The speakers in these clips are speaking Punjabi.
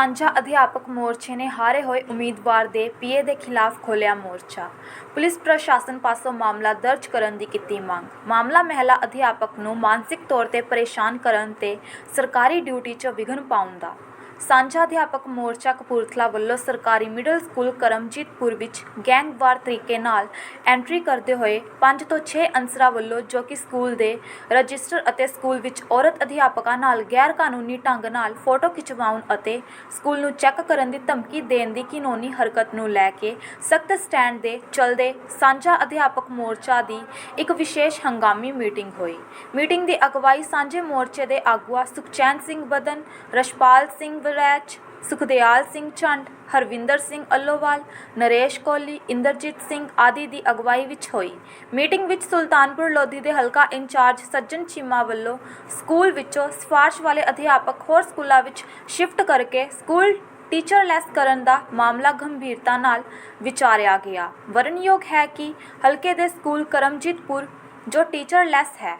ਸਾਂਝਾ ਅਧਿਆਪਕ ਮੋਰਚੇ ਨੇ ਹਾਰੇ ਹੋਏ ਉਮੀਦਵਾਰ ਦੇ ਪੀਏ ਦੇ ਖਿਲਾਫ ਖੋਲ੍ਹਿਆ ਮੋਰਚਾ। ਪੁਲਿਸ ਪ੍ਰਸ਼ਾਸਨ ਪਾਸੋਂ ਮਾਮਲਾ ਦਰਜ ਕਰਨ ਦੀ ਕੀਤੀ ਮੰਗ। ਮਾਮਲਾ ਮਹਿਲਾ ਅਧਿਆਪਕ ਨੂੰ ਮਾਨਸਿਕ ਤੌਰ ਤੇ ਪਰੇਸ਼ਾਨ ਕਰਨ ਤੇ ਸਰਕਾਰੀ ਡਿਊਟੀ 'ਚ ਵਿਘਨ ਪਾਉਣ ਦਾ ਸਾਂਝਾ ਅਧਿਆਪਕ ਮੋਰਚਾ ਕਪੂਰਥਲਾ ਵੱਲੋਂ ਸਰਕਾਰੀ ਮਿਡਲ ਸਕੂਲ ਕਰਮਜੀਤਪੁਰ ਵਿੱਚ ਗੈਂਗਵਾਰ ਤਰੀਕੇ ਨਾਲ ਐਂਟਰੀ ਕਰਦੇ ਹੋਏ 5 ਤੋਂ 6 ਅਨਸਰਾਂ ਵੱਲੋਂ ਜੋ ਕਿ ਸਕੂਲ ਦੇ ਰਜਿਸਟਰ ਅਤੇ ਸਕੂਲ ਵਿੱਚ ਔਰਤ ਅਧਿਆਪਕਾਂ ਨਾਲ ਗੈਰ ਕਾਨੂੰਨੀ ਢੰਗ ਨਾਲ ਫੋਟੋ ਖਿਚਵਾਉਣ ਅਤੇ ਸਕੂਲ ਨੂੰ ਚੈੱਕ ਕਰਨ ਦੀ ਧਮਕੀ ਦੇਣ ਦੀ ਕਾਨੂੰਨੀ ਹਰਕਤ ਨੂੰ ਲੈ ਕੇ ਸਖਤ ਸਟੈਂਡ ਦੇ ਚਲਦੇ ਸਾਂਝਾ ਅਧਿਆਪਕ ਮੋਰਚਾ ਦੀ ਇੱਕ ਵਿਸ਼ੇਸ਼ ਹੰਗਾਮੀ ਮੀਟਿੰਗ ਹੋਈ। ਮੀਟਿੰਗ ਦੀ ਅਗਵਾਈ ਸਾਂਝੇ ਮੋਰਚੇ ਦੇ ਆਗੂਆ ਸੁਖਚੈਨ ਸਿੰਘ ਬਦਨ, ਰਸ਼ਪਾਲ ਸਿੰਘ ਵਰੈਚ ਸੁਖਦਿਆਲ ਸਿੰਘ ਝੰਡ, ਹਰਵਿੰਦਰ ਸਿੰਘ ਅੱਲੋਵਾਲ, ਨਰੇਸ਼ ਕੋਹਲੀ ਇੰਦਰਜੀਤ ਸਿੰਘ ਆਦਿ ਦੀ ਅਗਵਾਈ ਵਿੱਚ ਹੋਈ। ਮੀਟਿੰਗ ਵਿੱਚ ਸੁਲਤਾਨਪੁਰ ਲੋਧੀ ਦੇ ਹਲਕਾ ਇੰਚਾਰਜ ਸੱਜਣ ਚੀਮਾ ਵੱਲੋਂ ਸਕੂਲ ਵਿੱਚੋਂ ਸਿਫਾਰਸ਼ ਵਾਲੇ ਅਧਿਆਪਕ ਹੋਰ ਸਕੂਲਾਂ ਵਿੱਚ ਸ਼ਿਫਟ ਕਰਕੇ ਸਕੂਲ ਟੀਚਰਲੈਸ ਕਰਨ ਦਾ ਮਾਮਲਾ ਗੰਭੀਰਤਾ ਨਾਲ ਵਿਚਾਰਿਆ ਗਿਆ। ਵਰਣਯੋਗ ਹੈ ਕਿ ਹਲਕੇ ਦੇ ਸਕੂਲ ਕਰਮਜੀਤਪੁਰ ਜੋ ਟੀਚਰਲੈਸ ਹੈ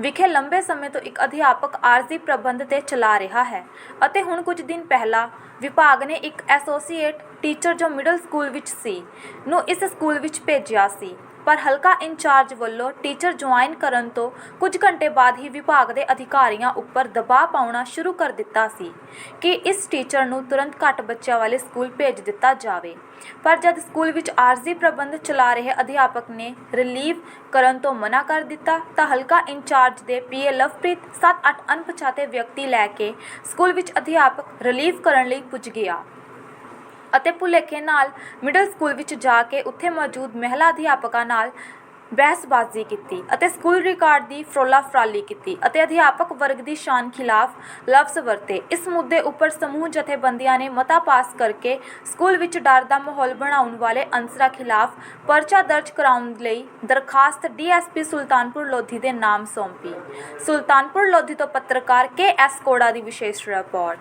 ਵਿਖੇ ਲੰਬੇ ਸਮੇਂ ਤੋਂ ਇੱਕ ਅਧਿਆਪਕ ਆਰਜ਼ੀ ਪ੍ਰਬੰਧ ਤੇ ਚਲਾ ਰਿਹਾ ਹੈ ਅਤੇ ਹੁਣ ਕੁਝ ਦਿਨ ਪਹਿਲਾਂ ਵਿਭਾਗ ਨੇ ਇੱਕ ਐਸੋਸੀਏਟ ਟੀਚਰ ਜੋ ਮਿਡਲ ਸਕੂਲ ਵਿੱਚ ਸੀ ਨੂੰ ਇਸ ਸਕੂਲ ਵਿੱਚ ਭੇਜਿਆ ਸੀ। ਪਰ ਹਲਕਾ ਇੰਚਾਰਜ ਵੱਲੋਂ ਟੀਚਰ ਜੁਆਇਨ ਕਰਨ ਤੋਂ ਕੁਝ ਘੰਟੇ ਬਾਅਦ ਹੀ ਵਿਭਾਗ ਦੇ ਅਧਿਕਾਰੀਆਂ ਉੱਪਰ ਦਬਾਅ ਪਾਉਣਾ ਸ਼ੁਰੂ ਕਰ ਦਿੱਤਾ ਸੀ ਕਿ ਇਸ ਟੀਚਰ ਨੂੰ ਤੁਰੰਤ ਘੱਟ ਬੱਚਿਆਂ ਵਾਲੇ ਸਕੂਲ ਭੇਜ ਦਿੱਤਾ ਜਾਵੇ। ਪਰ ਜਦ ਸਕੂਲ ਵਿੱਚ ਆਰਜ਼ੀ ਪ੍ਰਬੰਧ ਚਲਾ ਰਹੇ ਅਧਿਆਪਕ ਨੇ ਰਿਲੀਵ ਕਰਨ ਤੋਂ ਮਨਾ ਕਰ ਦਿੱਤਾ, ਤਾਂ ਹਲਕਾ ਇੰਚਾਰਜ ਦੇ ਪੀਏ ਲਵਪ੍ਰੀਤ 7-8 ਅਣਪਛਾਤੇ ਵਿਅਕਤੀ ਲੈ ਕੇ ਸਕੂਲ ਵਿੱਚ ਅਧਿਆਪਕ ਰਿਲੀਵ ਕਰਨ ਲਈ ਪੁੱਜ ਗਿਆ। ਅਤੇ ਭੁਲੇਖੇ ਨਾਲ ਮਿਡਲ ਸਕੂਲ ਵਿੱਚ ਜਾ ਕੇ ਉੱਥੇ ਮੌਜੂਦ ਮਹਿਲਾ ਅਧਿਆਪਕਾਂ ਨਾਲ ਬਹਿਸਬਾਜ਼ੀ ਕੀਤੀ ਅਤੇ ਸਕੂਲ ਰਿਕਾਰਡ ਦੀ ਫਰੋਲਾ ਫਰਾਲੀ ਕੀਤੀ ਅਤੇ ਅਧਿਆਪਕ ਵਰਗ ਦੀ ਸ਼ਾਨ ਖਿਲਾਫ ਲਫ਼ਜ਼ ਵਰਤੇ। ਇਸ ਮੁੱਦੇ ਉੱਪਰ ਸਮੂਹ ਜਥੇਬੰਦੀਆਂ ਨੇ ਮਤਾ ਪਾਸ ਕਰਕੇ ਸਕੂਲ ਵਿੱਚ ਡਰ ਦਾ ਮਾਹੌਲ ਬਣਾਉਣ ਵਾਲੇ ਅਨਸਰਾਂ ਖਿਲਾਫ ਪਰਚਾ ਦਰਜ ਕਰਾਉਣ ਲਈ ਦਰਖਾਸਤ ਡੀਐਸਪੀ ਸੁਲਤਾਨਪੁਰ ਲੋਧੀ ਦੇ ਨਾਮ ਸੌਂਪੀ। ਸੁਲਤਾਨਪੁਰ ਲੋਧੀ ਤੋਂ ਪੱਤਰਕਾਰ ਕੇ ਐਸ ਕੋੜਾ ਦੀ ਵਿਸ਼ੇਸ਼ ਰਿਪੋਰਟ।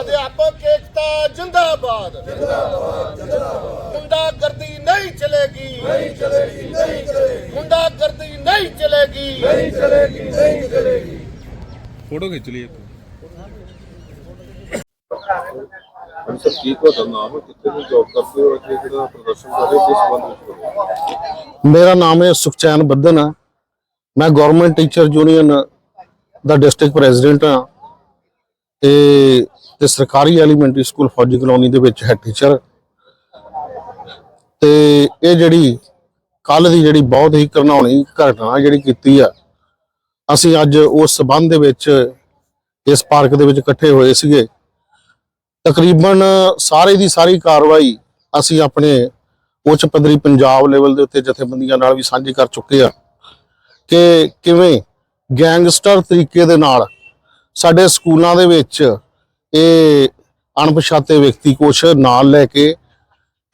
ਅਧਿਆਪਕ ਏਕਤਾ ਜਿੰਦਾਬਾਦ ਜਿੰਦਾਬਾਦ। ਜਿੰਦਾਬਾਦ ਗੁੰਡਾਗਰਦੀ ਨਹੀਂ ਚਲੇਗੀ ਨਹੀਂ ਚਲੇਗੀ। ਨਹੀਂ ਚਲੇਗੀ ਗੁੰਡਾਗਰਦੀ ਨਹੀਂ ਚਲੇਗੀ। ਫੋਟੋ ਖਿੱਚ ਲਈ ਇੱਕ। ਸਰ ਕੀ ਤੁਹਾਡਾ ਨਾਮ ਹੈ? ਕਿੱਥੇ ਦੀ ਜੌਬ ਕਰਦੇ ਹੋ? ਅਤੇ ਜਿਹੜਾ ਪ੍ਰਦਰਸ਼ਨ ਕਰ ਰਹੇ ਹੋ ਕਿਸ ਸੰਬੰਧ ਵਿੱਚ ਮੇਰਾ ਨਾਮ ਹੈ ਸੁਖਚੈਨ ਬੱਦਨ ਹੈ। ਮੈਂ ਗਵਰਨਮੈਂਟ ਟੀਚਰ ਯੂਨੀਅਨ ਦਾ ਡਿਸਟ੍ਰਿਕਟ ਪ੍ਰੈਜ਼ੀਡੈਂਟ ਹਾਂ। ਤੇ ਤੇ ਸਰਕਾਰੀ ਐਲੀਮੈਂਟਰੀ ਸਕੂਲ ਫੌਜੀ ਕਲੋਨੀ ਦੇ ਵਿੱਚ ਹੈ ਟੀਚਰ ਤੇ ਇਹ ਜਿਹੜੀ ਕੱਲ ਦੀ ਜਿਹੜੀ ਬਹੁਤ ਹੀ ਘਰਨਾਉਣੀ ਘਟਨਾ ਜਿਹੜੀ ਕੀਤੀ ਆ, ਅਸੀਂ ਅੱਜ ਉਸ ਸਬੰਧ ਦੇ ਵਿੱਚ ਇਸ ਪਾਰਕ ਦੇ ਵਿੱਚ ਇਕੱਠੇ ਹੋਏ ਸੀਗੇ। ਤਕਰੀਬਨ ਸਾਰੇ ਦੀ ਸਾਰੀ ਕਾਰਵਾਈ ਅਸੀਂ ਆਪਣੇ ਉੱਚ ਪੱਧਰੀ ਪੰਜਾਬ ਲੈਵਲ ਦੇ ਉੱਤੇ ਜਥੇਬੰਦੀਆਂ ਨਾਲ ਵੀ ਸਾਂਝੀ ਕਰ ਚੁੱਕੇ ਆ ਕਿ ਕਿਵੇਂ ਗੈਂਗਸਟਰ ਤਰੀਕੇ ਦੇ ਨਾਲ ਸਾਡੇ ਸਕੂਲਾਂ ਦੇ ਵਿੱਚ ਇਹ ਅਣਪਛਾਤੇ ਵਿਅਕਤੀ ਕੁਛ ਨਾਲ ਲੈ ਕੇ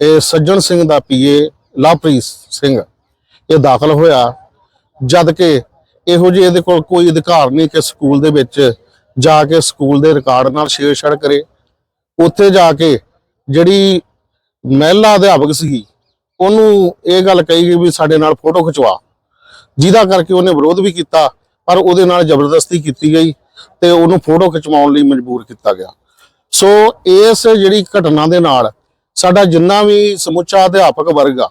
ਇਹ ਸੱਜਣ ਸਿੰਘ ਦਾ ਪੀਏ ਲਵਪ੍ਰੀਤ ਸਿੰਘ ਇਹ ਦਾਖਲ ਹੋਇਆ, ਜਦ ਕਿ ਇਹੋ ਜਿਹੇ ਇਹਦੇ ਕੋਲ ਕੋਈ ਅਧਿਕਾਰ ਨਹੀਂ ਕਿ ਸਕੂਲ ਦੇ ਵਿੱਚ ਜਾ ਕੇ ਸਕੂਲ ਦੇ ਰਿਕਾਰਡ ਨਾਲ ਛੇੜਛਾੜ ਕਰੇ। ਉੱਥੇ ਜਾ ਕੇ ਜਿਹੜੀ ਮਹਿਲਾ ਅਧਿਆਪਕ ਸੀਗੀ, ਉਹਨੂੰ ਇਹ ਗੱਲ ਕਹੀ ਗਈ ਵੀ ਸਾਡੇ ਨਾਲ ਫੋਟੋ ਖਿਚਵਾ। ਜਿਹਦਾ ਕਰਕੇ ਉਹਨੇ ਵਿਰੋਧ ਵੀ ਕੀਤਾ, ਪਰ ਉਹਦੇ ਨਾਲ ਜ਼ਬਰਦਸਤੀ ਕੀਤੀ ਗਈ। ਤੇ ਉਹਨੂੰ ਫੋਟੋ ਖਿਚਵਾਉਣ ਲਈ ਮਜਬੂਰ ਕੀਤਾ ਗਿਆ। ਸੋ ਇਸ ਜਿਹੜੀ ਘਟਨਾ ਦੇ ਨਾਲ ਸਾਡਾ ਜਿੰਨਾ ਵੀ ਸਮੁੱਚਾ ਅਧਿਆਪਕ ਵਰਗ ਆ,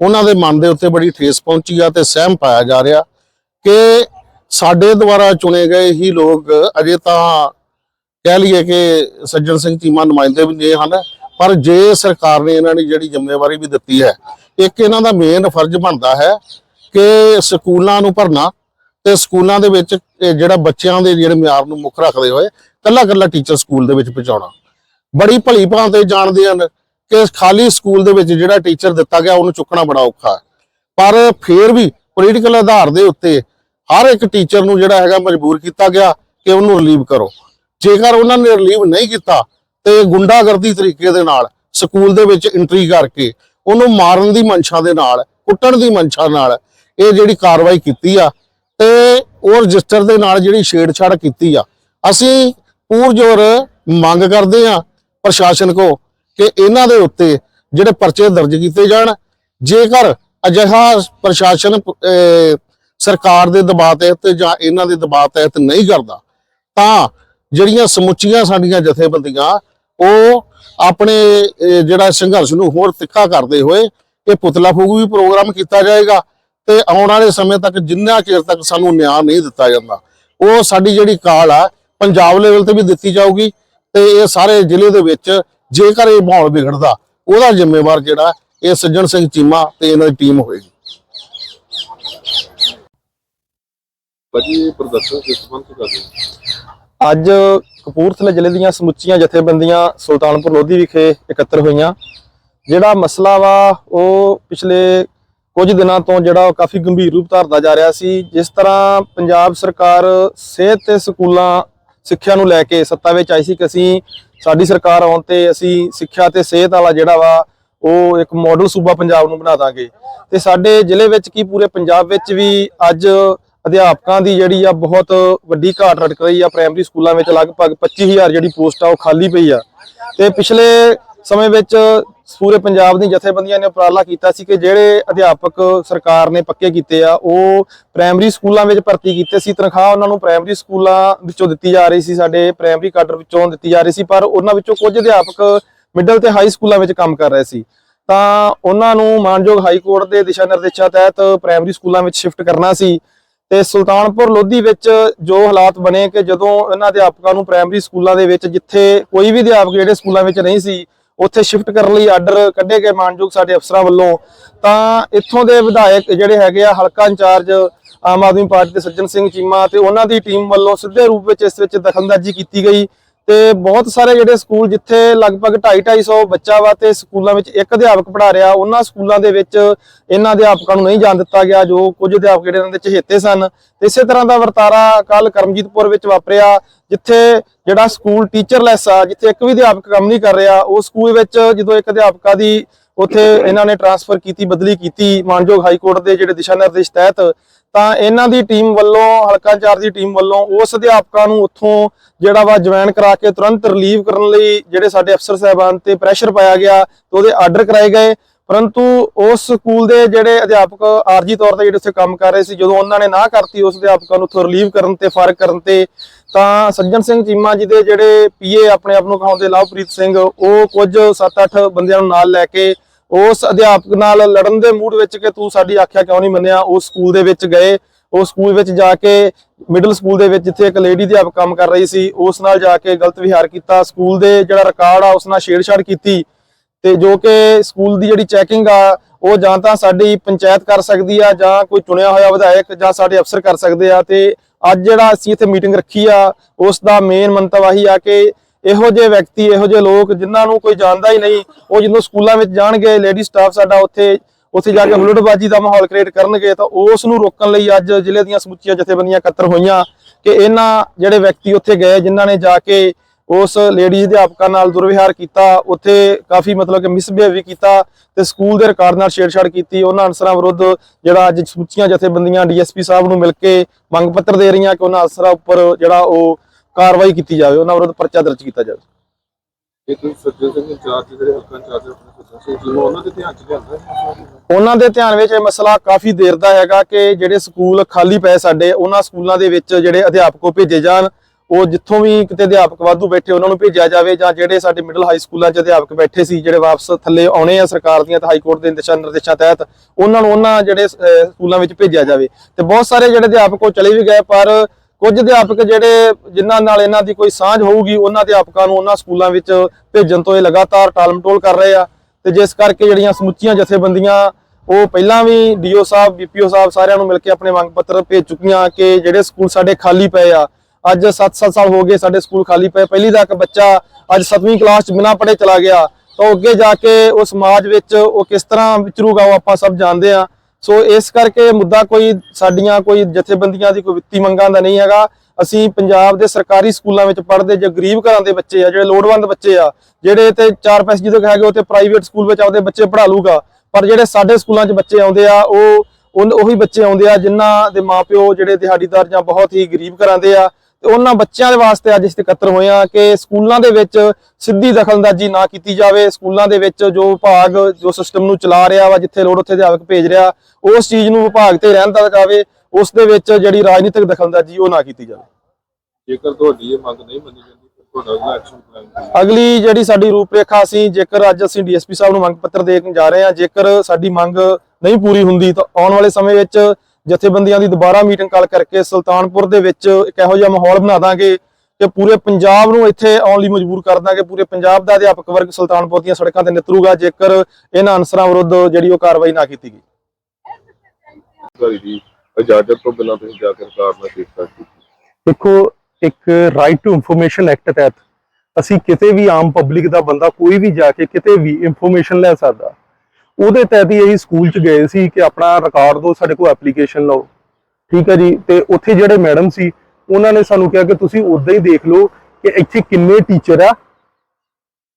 ਉਹਨਾਂ ਦੇ ਮਨ ਦੇ ਉੱਤੇ ਬੜੀ ਠੇਸ ਪਹੁੰਚੀ ਆ ਤੇ ਸਹਿਮ ਪਾਇਆ ਜਾ ਰਿਹਾ ਕਿ ਸਾਡੇ ਦੁਆਰਾ ਚੁਣੇ ਗਏ ਹੀ ਲੋਕ ਅਜੇ ਤਾਂ ਕਹਿ ਲਈਏ ਕਿ ਸੱਜਣ ਸਿੰਘ ਚੀਮਾ ਨੁਮਾਇੰਦੇ ਵੀ ਨੇ ਹਨ, ਪਰ ਜੇ ਸਰਕਾਰ ਨੇ ਇਹਨਾਂ ਨੇ ਜਿਹੜੀ ਜ਼ਿੰਮੇਵਾਰੀ ਵੀ ਦਿੱਤੀ ਹੈ, ਇੱਕ ਇਹਨਾਂ ਦਾ ਮੇਨ ਫਰਜ਼ ਬਣਦਾ ਹੈ ਕਿ ਸਕੂਲਾਂ ਨੂੰ ਭਰਨਾ ਤੇ ਸਕੂਲਾਂ ਦੇ ਵਿੱਚ ਜਿਹੜਾ ਬੱਚਿਆਂ ਦੇ ਜਿਹੜੇ ਮਿਆਰ ਨੂੰ ਮੁੱਖ ਰੱਖਦੇ ਹੋਏ ਕੱਲਾ ਕੱਲਾ ਟੀਚਰ ਸਕੂਲ ਦੇ ਵਿੱਚ ਪਹੁੰਚਾਉਣਾ ਬੜੀ ਭਲੀ ਭਾਂਤ ਇਹ ਜਾਣਦੇ ਹਨ ਕਿ ਖਾਲੀ ਸਕੂਲ ਦੇ ਵਿੱਚ ਜਿਹੜਾ ਟੀਚਰ ਦਿੱਤਾ ਗਿਆ ਉਹਨੂੰ ਚੁੱਕਣਾ ਬੜਾ ਔਖਾ ਪਰ ਫਿਰ ਵੀ ਪੋਲੀਟੀਕਲ ਆਧਾਰ ਦੇ ਉੱਤੇ ਹਰ ਇੱਕ ਟੀਚਰ ਨੂੰ ਜਿਹੜਾ ਹੈਗਾ ਮਜਬੂਰ ਕੀਤਾ ਗਿਆ ਕਿ ਉਹਨੂੰ ਰਿਲੀਵ ਕਰੋ। ਜੇਕਰ ਉਹਨਾਂ ਨੇ ਰਿਲੀਵ ਨਹੀਂ ਕੀਤਾ ਤੇ ਗੁੰਡਾਗਰਦੀ ਤਰੀਕੇ ਦੇ ਨਾਲ ਸਕੂਲ ਦੇ ਵਿੱਚ ਐਂਟਰੀ ਕਰਕੇ ਉਹਨੂੰ ਮਾਰਨ ਦੀ ਮਨਸ਼ਾ ਦੇ ਨਾਲ, ਕੁੱਟਣ ਦੀ ਮਨਸ਼ਾ ਨਾਲ ਇਹ ਜਿਹੜੀ ਕਾਰਵਾਈ ਕੀਤੀ ਆ ਤੇ ਉਹ ਰਜਿਸਟਰ ਦੇ ਨਾਲ ਜਿਹੜੀ ਛੇੜਛਾੜ ਕੀਤੀ ਆ, ਅਸੀਂ ਪੂਰਜੋਰ ਮੰਗ ਕਰਦੇ ਆ ਪ੍ਰਸ਼ਾਸਨ ਕੋ ਕਿ ਇਹਨਾਂ ਦੇ ਉੱਤੇ ਜਿਹੜੇ ਪਰਚੇ ਦਰਜ ਕੀਤੇ ਜਾਣ। ਜੇਕਰ ਅਜਿਹਾ ਪ੍ਰਸ਼ਾਸਨ ਸਰਕਾਰ ਦੇ ਦਬਾਅ ਤਹਿਤ ਜਾਂ ਇਹਨਾਂ ਦੇ ਦਬਾਅ ਤਹਿਤ ਨਹੀਂ ਕਰਦਾ, ਤਾਂ ਜਿਹੜੀਆਂ ਸਮੁੱਚੀਆਂ ਸਾਡੀਆਂ ਜਥੇਬੰਦੀਆਂ, ਉਹ ਆਪਣੇ ਜਿਹੜਾ ਸੰਘਰਸ਼ ਨੂੰ ਹੋਰ ਤਿੱਖਾ ਕਰਦੇ ਹੋਏ ਇਹ ਪੁਤਲਾ ਫੂਕ ਵੀ ਪ੍ਰੋਗਰਾਮ ਕੀਤਾ ਜਾਏਗਾ। ਤੇ ਆਉਣ ਵਾਲੇ ਸਮੇਂ ਤੱਕ ਜਿੰਨਾ ਚਿਰ ਤੱਕ ਸਾਨੂੰ ਨਿਆਂ ਨਹੀਂ ਦਿੱਤਾ ਜਾਂਦਾ ਉਹ ਸਾਡੀ ਜਿਹੜੀ ਕਾਲ ਆ ਪੰਜਾਬ ਲੈਵਲ ਤੇ ਵੀ ਦਿੱਤੀ ਜਾਊਗੀ ਤੇ ਇਹ ਸਾਰੇ ਜ਼ਿਲ੍ਹੇ ਦੇ ਵਿੱਚ ਜੇਕਰ ਇਹ ਮਾਹੌਲ ਵਿਗੜਦਾ ਉਹਦਾ ਜ਼ਿੰਮੇਵਾਰ ਜਿਹੜਾ ਇਹ ਸੱਜਣ ਸਿੰਘ ਚੀਮਾ ਤੇ ਇਹਨਾਂ ਦੀ ਟੀਮ ਹੋਏਗੀ। ਭਾਜੀ ਪ੍ਰਦਰਸ਼ਨ ਕਿਸ ਸੰਬੰਧ ਅੱਜ ਕਪੂਰਥਲੇ ਜ਼ਿਲ੍ਹੇ ਦੀਆਂ ਸਮੁੱਚੀਆਂ ਜਥੇਬੰਦੀਆਂ ਸੁਲਤਾਨਪੁਰ ਲੋਧੀ ਵਿਖੇ ਇਕੱਤਰ ਹੋਈਆਂ। ਜਿਹੜਾ ਮਸਲਾ ਵਾ ਉਹ ਪਿਛਲੇ ਕੁਝ ਦਿਨਾਂ ਤੋਂ ਜਿਹੜਾ ਉਹ ਕਾਫੀ ਗੰਭੀਰ ਰੂਪ ਧਾਰਦਾ ਜਾ ਰਿਹਾ ਸੀ, ਜਿਸ ਤਰ੍ਹਾਂ ਪੰਜਾਬ ਸਰਕਾਰ ਸਿਹਤ ਤੇ ਸਕੂਲਾਂ, ਸਿੱਖਿਆ ਨੂੰ ਲੈ ਕੇ ਸੱਤਾ ਵਿੱਚ ਆਈ ਸੀ ਕਿ ਅਸੀਂ, ਸਾਡੀ ਸਰਕਾਰ ਆਉਣ ਤੇ ਅਸੀਂ ਸਿੱਖਿਆ ਤੇ ਸਿਹਤ ਵਾਲਾ ਜਿਹੜਾ ਵਾ, ਉਹ ਇੱਕ ਮਾਡਲ ਸੂਬਾ ਪੰਜਾਬ ਨੂੰ ਬਣਾ ਦਾਂਗੇ। ਤੇ ਸਾਡੇ ਜ਼ਿਲ੍ਹੇ ਵਿੱਚ ਕੀ ਪੂਰੇ ਪੰਜਾਬ ਵਿੱਚ ਵੀ ਅੱਜ ਅਧਿਆਪਕਾਂ ਦੀ ਜਿਹੜੀ ਆ ਬਹੁਤ ਵੱਡੀ ਘਾਟ ਰੜਕ ਰਹੀ ਆ ਪ੍ਰਾਇਮਰੀ ਸਕੂਲਾਂ ਵਿੱਚ ਲਗਭਗ 25000 ਜਿਹੜੀ ਪੋਸਟ ਆ ਉਹ ਖਾਲੀ ਪਈ ਆ। ਤੇ ਪਿਛਲੇ ਸਮੇਂ ਵਿੱਚ ਪੂਰੇ ਪੰਜਾਬ ਦੀਆਂ ਜਥੇਬੰਦੀਆਂ ਨੇ ਉਪਰਾਲਾ ਕੀਤਾ ਸੀ ਕਿ ਜਿਹੜੇ ਅਧਿਆਪਕ ਸਰਕਾਰ ਨੇ ਪੱਕੇ ਕੀਤੇ ਆ, ਉਹ ਪ੍ਰਾਇਮਰੀ ਸਕੂਲਾਂ ਵਿੱਚ ਭਰਤੀ ਕੀਤੇ ਸੀ। ਤਨਖਾਹ ਉਹਨਾਂ ਨੂੰ ਪ੍ਰਾਇਮਰੀ ਸਕੂਲਾਂ ਵਿੱਚੋਂ ਦਿੱਤੀ ਜਾ ਰਹੀ ਸੀ, ਸਾਡੇ ਪ੍ਰਾਇਮਰੀ ਕਾਡਰ ਵਿੱਚੋਂ ਦਿੱਤੀ ਜਾ ਰਹੀ ਸੀ, ਪਰ ਉਹਨਾਂ ਵਿੱਚੋਂ ਕੁਝ ਅਧਿਆਪਕ ਮਿਡਲ ਤੇ ਹਾਈ ਸਕੂਲਾਂ ਵਿੱਚ ਕੰਮ ਕਰ ਰਹੇ ਸੀ। ਤਾਂ ਉਹਨਾਂ ਨੂੰ ਮਾਨਯੋਗ ਹਾਈ ਕੋਰਟ ਦੇ ਦਿਸ਼ਾ ਨਿਰਦੇਸ਼ਾਂ ਤਹਿਤ ਪ੍ਰਾਇਮਰੀ ਸਕੂਲਾਂ ਵਿੱਚ ਸ਼ਿਫਟ ਕਰਨਾ ਸੀ ਤੇ ਸੁਲਤਾਨਪੁਰ ਲੋਧੀ ਵਿੱਚ ਜੋ ਹਾਲਾਤ ਬਣੇ ਕਿ ਜਦੋਂ ਇਹਨਾਂ ਅਧਿਆਪਕਾਂ ਨੂੰ ਪ੍ਰਾਇਮਰੀ ਸਕੂਲਾਂ ਦੇ ਵਿੱਚ ਜਿੱਥੇ ਕੋਈ ਵੀ ਅਧਿਆਪਕ ਜਿਹੜੇ ਸਕੂਲਾਂ ਵਿੱਚ ਨਹੀਂ ਸੀ ਉੱਥੇ ਸ਼ਿਫਟ ਕਰਨ ਲਈ ਆਰਡਰ ਕੱਢੇ ਗਏ ਮਾਨਯੋਗ ਸਾਡੇ ਅਫਸਰਾਂ ਵੱਲੋਂ। ਤਾਂ ਇੱਥੋਂ ਦੇ ਵਿਧਾਇਕ ਜਿਹੜੇ ਹੈਗੇ ਆ, ਹਲਕਾ ਇੰਚਾਰਜ ਆਮ ਆਦਮੀ ਪਾਰਟੀ ਦੇ ਸੱਜਣ ਸਿੰਘ ਚੀਮਾ ਤੇ ਉਹਨਾਂ ਦੀ ਟੀਮ ਵੱਲੋਂ ਸਿੱਧੇ ਰੂਪ ਵਿੱਚ ਇਸ ਵਿੱਚ ਦਖਲਅੰਦਾਜ਼ੀ ਕੀਤੀ ਗਈ। ਤੇ ਬਹੁਤ ਸਾਰੇ ਜਿਹੜੇ ਸਕੂਲ ਜਿੱਥੇ ਲਗਭਗ 2.5 250 ਬੱਚਾ ਵਾ ਤੇ ਸਕੂਲਾਂ ਵਿੱਚ ਇੱਕ ਅਧਿਆਪਕ ਪੜ੍ਹਾ ਰਿਹਾ, ਉਹਨਾਂ ਸਕੂਲਾਂ ਦੇ ਵਿੱਚ ਇਹਨਾਂ ਅਧਿਆਪਕਾਂ ਨੂੰ ਨਹੀਂ ਜਾਣ ਦਿੱਤਾ ਗਿਆ, ਜੋ ਕੁਝ ਅਧਿਆਪਕ ਜਿਹੜੇ ਇਹਨਾਂ ਦੇ ਚਹੇਤੇ ਸਨ। ਇਸੇ ਤਰ੍ਹਾਂ ਦਾ ਵਰਤਾਰਾ ਕੱਲ ਕਰਮਜੀਤਪੁਰ ਵਿੱਚ ਵਾਪਰਿਆ, ਜਿੱਥੇ ਜਿਹੜਾ ਸਕੂਲ ਟੀਚਰਲੈਸ ਆ, ਜਿੱਥੇ ਇੱਕ ਵੀ ਅਧਿਆਪਕ ਕੰਮ ਨਹੀਂ ਕਰ ਰਿਹਾ, ਉਹ ਸਕੂਲ ਵਿੱਚ ਜਦੋਂ ਇੱਕ ਅਧਿਆਪਕਾ ਦੀ ਉੱਥੇ ਇਹਨਾਂ ਨੇ ਟਰਾਂਸਫਰ ਕੀਤੀ, ਬਦਲੀ ਕੀਤੀ ਮਾਨਯੋਗ ਹਾਈ ਕੋਰਟ ਦੇ ਜਿਹੜੇ ਦਿਸ਼ਾ ਨਿਰਦੇਸ਼ ਤਹਿਤ, ਤਾਂ ਇਹਨਾਂ ਦੀ ਟੀਮ ਵੱਲੋਂ, ਹਲਕਾ ਚਾਰ ਦੀ ਟੀਮ ਵੱਲੋਂ ਉਸ ਅਧਿਆਪਕਾਂ ਨੂੰ ਉੱਥੋਂ ਜਿਹੜਾ ਵਾ ਜੁਆਇਨ ਕਰਾ ਕੇ ਤੁਰੰਤ ਰਿਲੀਵ ਕਰਨ ਲਈ ਜਿਹੜੇ ਸਾਡੇ ਅਫਸਰ ਸਾਹਿਬਾਨ ਤੇ ਪ੍ਰੈਸ਼ਰ ਪਾਇਆ ਗਿਆ ਤੇ ਉਹਦੇ ਆਰਡਰ ਕਰਾਏ ਗਏ। ਪਰੰਤੂ ਉਸ ਸਕੂਲ ਦੇ ਜਿਹੜੇ ਅਧਿਆਪਕ ਆਰਜੀ ਤੌਰ ਤੇ ਜਿਹੜੇ ਉੱਥੇ ਕੰਮ ਕਰ ਰਹੇ ਸੀ, ਜਦੋਂ ਉਹਨਾਂ ਨੇ ਨਾ ਕਰਤੀ ਉਸ ਅਧਿਆਪਕਾਂ ਨੂੰ ਉੱਥੋਂ ਰਿਲੀਵ ਕਰਨ ਤੇ ਫ਼ਰਕ ਕਰਨ ਤੇ, ਤਾਂ ਸੱਜਣ ਸਿੰਘ ਚੀਮਾ ਜੀ ਦੇ ਜਿਹੜੇ ਪੀਏ ਆਪਣੇ ਆਪ ਨੂੰ ਕਹਾਉਂਦੇ ਲਵਪ੍ਰੀਤ ਸਿੰਘ, ਉਹ ਕੁਝ 7-8 ਬੰਦਿਆਂ ਨੂੰ ਨਾਲ ਲੈ ਕੇ ਉਸ ਅਧਿਆਪਕ ਨਾਲ ਲੜਨ ਦੇ ਮੂਡ ਵਿੱਚ ਕਿ ਤੂੰ ਸਾਡੀ ਆਖਿਆ ਕਿਉਂ ਨਹੀਂ ਮੰਨਿਆ? ਉਸ ਸਕੂਲ ਦੇ ਵਿੱਚ ਗਏ। ਉਸ ਸਕੂਲ ਵਿੱਚ ਜਾ ਕੇ ਮਿਡਲ ਸਕੂਲ ਦੇ ਵਿੱਚ ਜਿੱਥੇ ਇੱਕ ਲੇਡੀ ਅਧਿਆਪਕ ਕੰਮ ਕਰ ਰਹੀ ਸੀ, ਉਸ ਨਾਲ ਜਾ ਕੇ ਗਲਤ ਵਿਹਾਰ ਕੀਤਾ। ਸਕੂਲ ਦੇ ਜਿਹੜਾ ਰਿਕਾਰਡ ਆ, ਉਸ ਨਾਲ ਛੇੜਛਾੜ ਕੀਤੀ। ਤੇ ਜੋ ਕਿ ਸਕੂਲ ਦੀ ਜਿਹੜੀ ਚੈਕਿੰਗ ਆ, ਉਹ ਜਾਂ ਤਾਂ ਸਾਡੀ ਪੰਚਾਇਤ ਕਰ ਸਕਦੀ ਆ, ਜਾਂ ਕੋਈ ਚੁਣਿਆ ਹੋਇਆ ਵਿਧਾਇਕ, ਜਾਂ ਸਾਡੇ ਅਫਸਰ ਕਰ ਸਕਦੇ ਆ। ਤੇ ਅੱਜ ਜਿਹੜਾ ਅਸੀਂ ਇੱਥੇ ਮੀਟਿੰਗ ਰੱਖੀ ਆ, ਉਸ ਦਾ ਮੇਨ ਮੰਤਵ ਆਹੀ ਆ ਕਿ ਇਹੋ ਜਿਹੇ ਵਿਅਕਤੀ, ਇਹੋ ਜਿਹੇ ਲੋਕ ਜਿਨ੍ਹਾਂ ਨੂੰ ਕੋਈ ਜਾਣਦਾ ਹੀ ਨਹੀਂ, ਉਹ ਜਦੋਂ ਸਕੂਲਾਂ ਵਿੱਚ ਜਾਣਗੇ ਲੇਡੀ ਸਟਾਫ ਸਾਡਾ ਉੱਥੇ ਉੱਥੇ ਜਾ ਕੇ ਹੁਲੜਬਾਜੀ ਦਾ ਮਾਹੌਲ ਕ੍ਰੀਏਟ ਕਰਨਗੇ, ਤਾਂ ਉਸ ਨੂੰ ਰੋਕਣ ਲਈ ਅੱਜ ਜ਼ਿਲ੍ਹੇ ਦੀਆਂ ਸਮੁੱਚੀਆਂ ਜਥੇਬੰਦੀਆਂ ਇਕੱਤਰ ਹੋਈਆਂ ਕਿ ਇਹਨਾਂ ਜਿਹੜੇ ਵਿਅਕਤੀ ਉੱਥੇ ਗਏ, ਜਿਨ੍ਹਾਂ ਨੇ ਜਾ ਕੇ ਉਸ ਲੇਡੀਜ਼ ਅਧਿਆਪਕਾਂ ਨਾਲ ਦੁਰਵਿਹਾਰ ਕੀਤਾ, ਉੱਥੇ ਕਾਫੀ ਮਤਲਬ ਕਿ ਮਿਸਬਿਹੇਵ ਵੀ ਕੀਤਾ ਤੇ ਸਕੂਲ ਦੇ ਰਿਕਾਰਡ ਨਾਲ ਛੇੜਛਾੜ ਕੀਤੀ। ਉਹਨਾਂ ਅਨਸਰਾਂ ਵਿਰੁੱਧ ਜਿਹੜਾ ਅੱਜ ਸਮੁੱਚੀਆਂ ਜਥੇਬੰਦੀਆਂ ਡੀਐਸਪੀ ਸਾਹਿਬ ਨੂੰ ਮਿਲ ਕੇ ਮੰਗ ਪੱਤਰ ਦੇ ਰਹੀਆਂ ਕਿ ਉਹਨਾਂ ਅਨਸਰਾਂ ਉੱਪਰ ਜਿਹੜਾ ਉਹ ਕਾਰਵਾਈ ਕੀਤੀ ਜਾਵੇ ਉਹਨਾਂ ਵਿਰੁੱਧ ਪਰਚਾ ਦਰਜ ਕੀਤਾ ਜਾਵੇ। ਇਹ ਤੁਸੀਂ ਸੱਜਣ ਸਿੰਘ ਇੰਚਾਰਜ ਜਿਹੜੇ ਹਲਕਾ ਇੰਚਾਰਜ ਆਪਣੇ ਸੱਜਣ ਸਿੰਘ ਜੀ ਨੂੰ ਉਹਨਾਂ ਦੇ ਧਿਆਨ ਚ ਲਿਆਂਦਾ ਹੈ? ਉਹਨਾਂ ਦੇ ਧਿਆਨ ਵਿੱਚ ਇਹ ਮਸਲਾ ਕਾਫੀ ਦੇਰ ਦਾ ਹੈਗਾ ਕਿ ਜਿਹੜੇ ਸਕੂਲ ਖਾਲੀ ਪਏ ਸਾਡੇ ਉਹਨਾਂ ਸਕੂਲਾਂ ਦੇ ਵਿੱਚ ਜਿਹੜੇ ਅਧਿਆਪਕੋ ਭੇਜੇ ਜਾਣ। ਉਹ ਜਿੱਥੋਂ ਵੀ ਕਿਤੇ ਅਧਿਆਪਕ ਵਾਧੂ ਬੈਠੇ ਉਹਨਾਂ ਨੂੰ ਭੇਜਿਆ ਜਾਵੇ ਜਾਂ ਜਿਹੜੇ ਸਾਡੇ ਮਿਡਲ ਹਾਈ ਸਕੂਲਾਂ 'ਚ ਅਧਿਆਪਕ ਬੈਠੇ ਸੀ ਜਿਹੜੇ ਵਾਪਸ ਥੱਲੇ ਆਉਣੇ ਆ ਸਰਕਾਰ ਦੀਆਂ ਤੇ ਹਾਈ ਕੋਰਟ ਦੇ ਦਿਸ਼ਾ ਨਿਰਦੇਸ਼ਾਂ ਤਹਿਤ ਉਹਨਾਂ ਨੂੰ ਉਹਨਾਂ ਜਿਹੜੇ ਅਹ, ਸਕੂਲਾਂ ਵਿੱਚ ਭੇਜਿਆ ਜਾਵੇ। ਤੇ ਬਹੁਤ ਸਾਰੇ ਜਿਹੜੇ ਅਧਿਆਪਕ ਉਹ ਚਲੇ ਵੀ ਗਏ ਪਰ ਕੁਝ ਅਧਿਆਪਕ ਜਿਹੜੇ ਜਿਨ੍ਹਾਂ ਨਾਲ ਇਹਨਾਂ ਦੀ ਕੋਈ ਸਾਂਝ ਹੋਊਗੀ, ਉਹਨਾਂ ਅਧਿਆਪਕਾਂ ਨੂੰ ਉਹਨਾਂ ਸਕੂਲਾਂ ਵਿੱਚ ਭੇਜਣ ਤੋਂ ਇਹ ਲਗਾਤਾਰ ਟਾਲਮਟੋਲ ਕਰ ਰਹੇ ਆ। ਤੇ ਜਿਸ ਕਰਕੇ ਜਿਹੜੀਆਂ ਸਮੁੱਚੀਆਂ ਜਥੇਬੰਦੀਆਂ, ਉਹ ਪਹਿਲਾਂ ਵੀ ਡੀਓ ਸਾਹਿਬ, ਬੀਪੀਓ ਸਾਹਿਬ ਸਾਰਿਆਂ ਨੂੰ ਮਿਲ ਕੇ ਆਪਣੇ ਮੰਗ ਪੱਤਰ ਭੇਜ ਚੁੱਕੀਆਂ ਕਿ ਜਿਹੜੇ ਸਕੂਲ ਸਾਡੇ ਖਾਲੀ ਪਏ ਆ, ਅੱਜ 7-7 ਸਾਲ ਹੋ ਗਏ ਸਾਡੇ ਸਕੂਲ ਖਾਲੀ ਪਏ। ਪਹਿਲੀ ਦਾ ਇੱਕ ਬੱਚਾ ਅੱਜ 7ਵੀਂ ਕਲਾਸ ਚ ਬਿਨਾਂ ਪੜ੍ਹੇ ਚਲਾ ਗਿਆ। ਤਾਂ ਉਹ ਅੱਗੇ ਜਾ ਕੇ ਉਹ ਸਮਾਜ ਵਿੱਚ ਉਹ ਕਿਸ ਤਰ੍ਹਾਂ ਵਿਚਰੂਗਾ, ਉਹ ਆਪਾਂ ਸਭ ਜਾਣਦੇ ਆ। ਸੋ ਇਸ ਕਰਕੇ ਮੁੱਦਾ ਕੋਈ ਸਾਡੀਆਂ ਕੋਈ ਜਥੇਬੰਦੀਆਂ ਦੀ ਕੋਈ ਵਿੱਤੀ ਮੰਗਾਂ ਦਾ ਨਹੀਂ ਹੈਗਾ। ਅਸੀਂ ਪੰਜਾਬ ਦੇ ਸਰਕਾਰੀ ਸਕੂਲਾਂ ਵਿੱਚ ਪੜ੍ਹਦੇ ਜੋ ਗਰੀਬ ਘਰਾਂ ਦੇ ਬੱਚੇ ਆ, ਜਿਹੜੇ ਲੋੜਵੰਦ ਬੱਚੇ ਆ, ਜਿਹੜੇ ਤੇ ਚਾਰ ਪੈਸੇ ਜਿਹਦੇ ਕੋਲ ਹੈਗੇ ਉਹ ਤੇ ਪ੍ਰਾਈਵੇਟ ਸਕੂਲ ਵਿੱਚ ਆਪਦੇ ਬੱਚੇ ਪੜ੍ਹਾ ਲੂਗਾ ਪਰ ਜਿਹੜੇ ਸਾਡੇ ਸਕੂਲਾਂ 'ਚ ਬੱਚੇ ਆਉਂਦੇ ਆ, ਉਹ ਉਨ- ਉਹੀ ਬੱਚੇ ਆਉਂਦੇ ਆ, ਜਿਨ੍ਹਾਂ ਦੇ ਮਾਪਿਓ ਜਿਹੜੇ ਦਿਹਾੜੀਦਾਰ ਜਾਂ ਬਹੁਤ ਹੀ ਗਰੀਬ ਘਰਾਂ ਦੇ ਆ ਤੇ ਉਹਨਾਂ ਬੱਚਿਆਂ ਦੇ ਵਾਸਤੇ ਅੱਜ ਅਸੀਂ ਇਕੱਤਰ ਹੋਏ ਆ ਕਿ ਸਕੂਲਾਂ ਦੇ ਵਿੱਚ ਸਿੱਧੀ ਦਖਲਅੰਦਾਜ਼ੀ ਨਾ ਕੀਤੀ ਜਾਵੇ। ਸਕੂਲਾਂ ਦੇ ਵਿੱਚ ਜੋ ਵਿਭਾਗ ਜੋ ਸਿਸਟਮ ਨੂੰ ਚਲਾ ਰਿਹਾ ਵਾ ਜਿੱਥੇ ਲੋੜ ਉੱਥੇ ਅਧਿਆਪਕ ਭੇਜ ਰਿਹਾ ਉਸ ਚੀਜ਼ ਨੂੰ ਵਿਭਾਗ ਤੇ ਰਹਿਣ ਦਿੱਤਾ ਜਾਵੇ ਉਸ ਦੇ ਵਿੱਚ ਜਿਹੜੀ ਰਾਜਨੀਤਿਕ ਦਖਲਅੰਦਾਜ਼ੀ ਉਹ ਨਾ ਕੀਤੀ ਜਾਵੇ। ਜੇਕਰ ਤੁਹਾਡੀ ਇਹ ਮੰਗ ਨਹੀਂ ਮੰਨੀ ਜਾਂਦੀ ਅਗਲਾ ਜਿਹੜੀ ਸਾਡੀ ਰੂਪਰੇਖਾ ਸੀ ਜੇਕਰ ਅੱਜ ਅਸੀਂ ਡੀਐਸਪੀ ਸਾਹਿਬ ਨੂੰ ਮੰਗ ਪੱਤਰ ਦੇ ਕੇ ਜਾ ਰਹੇ ਹਾਂ ਜੇਕਰ ਸਾਡੀ ਮੰਗ ਨਹੀਂ ਪੂਰੀ ਹੁੰਦੀ ਤਾਂ ਆਉਣ ਵਾਲੇ ਸਮੇਂ ਵਿੱਚ ਜਥੇਬੰਦੀਆਂ ਦੀ ਦੁਬਾਰਾ ਮੀਟਿੰਗ ਕਾਲ ਕਰਕੇ ਸੁਲਤਾਨਪੁਰ ਦੇ ਵਿੱਚ ਇੱਕ ਇਹੋ ਜਿਹਾ ਮਾਹੌਲ ਬਣਾ ਦਾਂਗੇ ਕਿ ਪੂਰੇ ਪੰਜਾਬ ਨੂੰ ਇੱਥੇ ਆਉਣ ਲਈ ਮਜਬੂਰ ਕਰ ਦਾਂਗੇ ਪੂਰੇ ਪੰਜਾਬ ਦਾ ਅਧਿਆਪਕ ਵਰਗ ਸੁਲਤਾਨਪੁਰ ਦੀਆਂ ਸੜਕਾਂ ਤੇ ਨਿਤਰੂਗਾ ਜੇਕਰ ਇਹਨਾਂ ਅਨਸਰਾਂ ਵਿਰੁੱਧ ਜਿਹੜੀ ਉਹ ਕਾਰਵਾਈ ਨਾ ਕੀਤੀ ਗਈ। ਅਧਿਕਾਰੀ ਦੀ ਇਜਾਜ਼ਤ ਤੋਂ ਬਿਨਾਂ ਤੁਸੀਂ ਜਾ ਕੇ ਸਰਕਾਰ ਨਾਲ ਪੇਸ਼ਕਸ਼ ਕੀਤੀ। ਦੇਖੋ ਇੱਕ ਰਾਈਟ ਟੂ ਇਨਫੋਰਮੇਸ਼ਨ ਐਕਟ ਤਹਿਤ ਅਸੀਂ ਕਿਤੇ ਵੀ ਆਮ ਪਬਲਿਕ ਦਾ ਬੰਦਾ ਕੋਈ ਵੀ ਜਾ ਕੇ ਕਿਤੇ ਵੀ ਇਨਫੋਰਮੇਸ਼ਨ ਲੈ ਸਕਦਾ। ਉਹਦੇ ਤਹਿਤ ਹੀ ਅਸੀਂ ਸਕੂਲ ਚ ਗਏ ਸੀ ਕਿ ਆਪਣਾ ਰਿਕਾਰਡ ਦਿਓ, ਸਾਡੇ ਕੋਲ ਐਪਲੀਕੇਸ਼ਨ ਲਓ। ਠੀਕ ਹੈ ਜੀ? ਤੇ ਉੱਥੇ ਜਿਹੜੇ ਮੈਡਮ ਸੀ, ਉਹਨਾਂ ਨੇ ਸਾਨੂੰ ਕਿਹਾ ਕਿ ਤੁਸੀਂ ਉਦਾਂ ਹੀ ਦੇਖ ਲਓ ਕਿ ਇੱਥੇ ਕਿੰਨੇ ਟੀਚਰ ਆ,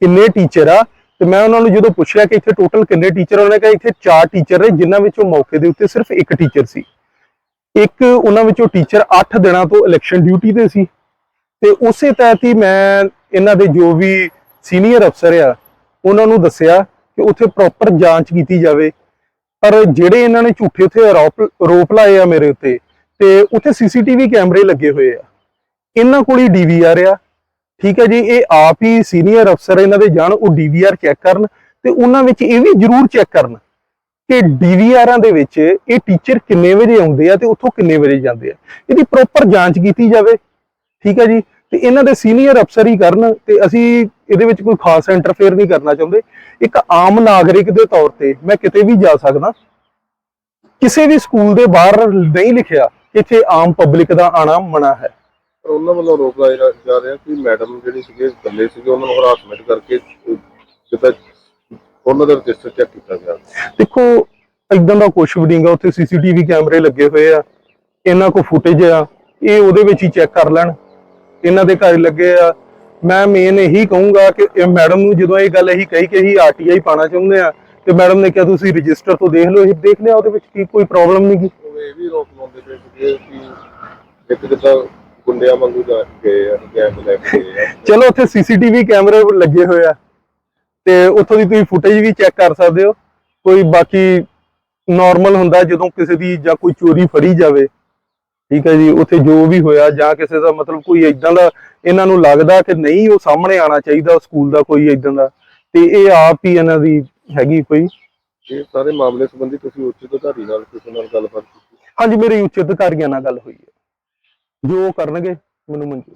ਕਿੰਨੇ ਟੀਚਰ ਆ। ਤੇ ਮੈਂ ਉਹਨਾਂ ਨੂੰ ਜਦੋਂ ਪੁੱਛਿਆ ਕਿ ਇੱਥੇ ਟੋਟਲ ਕਿੰਨੇ ਟੀਚਰ ਉਹਨਾਂ ਨੇ ਕਿਹਾ ਇੱਥੇ ਚਾਰ ਟੀਚਰ ਨੇ, ਜਿਨ੍ਹਾਂ ਵਿੱਚੋਂ ਮੌਕੇ ਦੇ ਉੱਤੇ ਸਿਰਫ ਇੱਕ ਟੀਚਰ ਸੀ। ਇੱਕ ਉਹਨਾਂ ਵਿੱਚੋਂ ਟੀਚਰ 8 ਦਿਨਾਂ ਤੋਂ ਇਲੈਕਸ਼ਨ ਡਿਊਟੀ ਤੇ ਸੀ। ਤੇ ਉਸੇ ਤਹਿਤ ਹੀ ਮੈਂ ਇਹਨਾਂ ਦੇ ਜੋ ਵੀ ਸੀਨੀਅਰ ਅਫਸਰ ਆ, ਉਹਨਾਂ ਨੂੰ ਦੱਸਿਆ ਕਿ ਉੱਥੇ ਪ੍ਰੋਪਰ ਜਾਂਚ ਕੀਤੀ ਜਾਵੇ। ਪਰ ਜਿਹੜੇ ਇਹਨਾਂ ਨੇ ਝੂਠੇ ਉੱਥੇ ਆਰੋਪ ਲਾਏ ਆ ਮੇਰੇ ਉੱਤੇ, ਤੇ ਉੱਥੇ ਸੀਸੀਟੀਵੀ ਕੈਮਰੇ ਲੱਗੇ ਹੋਏ ਆ। ਇਹਨਾਂ ਕੋਲ ਹੀ ਡੀਵੀਆਰ ਆ। ਠੀਕ ਹੈ ਜੀ, ਇਹ ਆਪ ਹੀ ਸੀਨੀਅਰ ਅਫਸਰ ਇਹਨਾਂ ਦੇ ਜਾਣ, ਉਹ ਡੀਵੀਆਰ ਚੈੱਕ ਕਰਨ ਤੇ ਉਹਨਾਂ ਵਿੱਚ ਇਹ ਵੀ ਜ਼ਰੂਰ ਚੈੱਕ ਕਰਨ ਕਿ ਡੀਵੀਆਰਾਂ ਦੇ ਵਿੱਚ ਇਹ ਟੀਚਰ ਕਿੰਨੇ ਵਜੇ ਆਉਂਦੇ ਆ ਤੇ ਉੱਥੋਂ ਕਿੰਨੇ ਵਜੇ ਜਾਂਦੇ ਆ। ਇਹਦੀ ਪ੍ਰੋਪਰ ਜਾਂਚ ਕੀਤੀ ਜਾਵੇ। ਠੀਕ ਹੈ ਜੀ ਤੇ ਇਹਨਾਂ ਦੇ ਸੀਨੀਅਰ ਅਫਸਰ ਹੀ ਕਰਨ ਤੇ ਅਸੀਂ ਇਹਦੇ ਵਿੱਚ ਕੋਈ ਖਾਸ ਇੰਟਰਫੇਅਰ ਨਹੀਂ ਕਰਨਾ ਚਾਹੁੰਦੇ। ਇੱਕ ਆਮ ਨਾਗਰਿਕ ਦੇ ਤੌਰ ਤੇ ਮੈਂ ਕਿਤੇ ਵੀ ਜਾ ਸਕਦਾ ਕਿਸੇ ਵੀ ਸਕੂਲ ਦੇ ਬਾਹਰ ਨਹੀਂ ਲਿਖਿਆ ਇੱਥੇ ਆਮ ਪਬਲਿਕ ਦਾ ਆਣਾ ਮਨਾ ਹੈ। ਪਰ ਉਹਨਾਂ ਵੱਲੋਂ ਆਰੋਪ ਲਾਇਆ ਜਾ- ਰਿਹਾ ਕਿ ਮੈਡਮ ਜਿਹੜੀ ਸੀਗੇ ਇਕੱਲੇ ਸੀਗੇ ਉਹਨਾਂ ਨੂੰ ਹਰਾਸਮੈਂਟ ਕਰਕੇ ਜਿੱਦਾਂ ਉਹਨਾਂ ਦਾ ਰਜਿਸਟਰ ਚੈੱਕ ਕੀਤਾ ਗਿਆ। ਦੇਖੋ ਇਦਾਂ ਦਾ ਕੁਝ ਵੀ ਨਹੀਂਗਾ ਉੱਥੇ ਸੀਸੀਟੀਵੀ ਕੈਮਰੇ ਲੱਗੇ ਹੋਏ ਆ ਇਹਨਾਂ ਕੋ ਫੁਟੇਜ ਆ ਇਹ ਉਹਦੇ ਵਿੱਚ ਹੀ ਚੈੱਕ ਕਰ ਲੈਣ। ਇਹਨਾਂ ਦੇ ਘਰ ਲੱਗੇ ਆ। ਮੈਂ ਮੇਨ ਇਹੀ ਕਹੂੰਗਾ ਕਿ ਇਹ ਮੈਡਮ ਨੂੰ ਜਦੋਂ ਇਹ ਗੱਲ ਇਹੀ ਕਹੀ ਕਿ ਅਸੀਂ ਆਰਟੀਆਈ ਪਾਣਾ ਚਾਹੁੰਦੇ ਆ ਤੇ ਮੈਡਮ ਨੇ ਕਿਹਾ ਤੁਸੀਂ ਰਜਿਸਟਰ ਤੋਂ ਦੇਖ ਲਓ ਇਹ ਦੇਖ ਲਿਆ ਉਹਦੇ ਵਿੱਚ ਕੀ ਕੋਈ ਪ੍ਰੋਬਲਮ ਨਹੀਂ ਗੀ ਉਹ ਇਹ ਵੀ ਆਰੋਪ ਲਾਉਂਦੇ ਪਏ ਕਿ ਇੱਕ ਜਿੱਦਾਂ ਗੁੰਡਿਆਂ ਵਾਂਗੂ ਜਾ ਗਏ ਆ ਗੈਂਗ ਲੈ ਕੇ ਚਲੋ ਉੱਥੇ ਸੀਸੀਟੀਵੀ ਕੈਮਰੇ ਲੱਗੇ ਹੋਏ ਆ। ਤੇ ਉੱਥੋਂ ਦੀ ਤੁਸੀਂ ਫੁਟੇਜ ਵੀ ਚੈੱਕ ਕਰ ਸਕਦੇ ਹੋ। ਕੋਈ ਬਾਕੀ ਨਾਰਮਲ ਹੁੰਦਾ ਜਦੋਂ ਕਿਸੇ ਦੀ ਜਾਂ ਕੋਈ ਚੋਰੀ ਫੜੀ ਜਾਵੇ ਠੀਕ ਹੈ ਜੀ ਉੱਥੇ ਜੋ ਵੀ ਹੋਇਆ ਜਾਂ ਕਿਸੇ ਦਾ ਮਤਲਬ ਕੋਈ ਇਦਾਂ ਦਾ ਇਹਨਾਂ ਨੂੰ ਲੱਗਦਾ ਕਿ ਨਹੀਂ ਉਹ ਸਾਹਮਣੇ ਆਣਾ ਚਾਹੀਦਾ ਸਕੂਲ ਦਾ ਕੋਈ ਇਦਾਂ ਦਾ ਤੇ ਇਹ ਆਪ ਹੀ ਇਹਨਾਂ ਦੀ ਹੈਗੀ ਕੋਈ। ਇਹ ਸਾਰੇ ਮਾਮਲੇ ਸੰਬੰਧੀ ਤੁਸੀਂ ਉੱਚ ਅਧਿਕਾਰੀ ਨਾਲ ਕਿਸੇ ਨਾਲ ਗੱਲਬਾਤ ਕੀਤੀ? ਹਾਂਜੀ ਮੇਰੇ ਉੱਚ ਅਧਿਕਾਰੀਆਂ ਨਾਲ ਗੱਲ ਹੋਈ ਹੈ। ਜੋ ਕਰਨਗੇ ਮੈਨੂੰ ਮਨਜ਼ੂਰ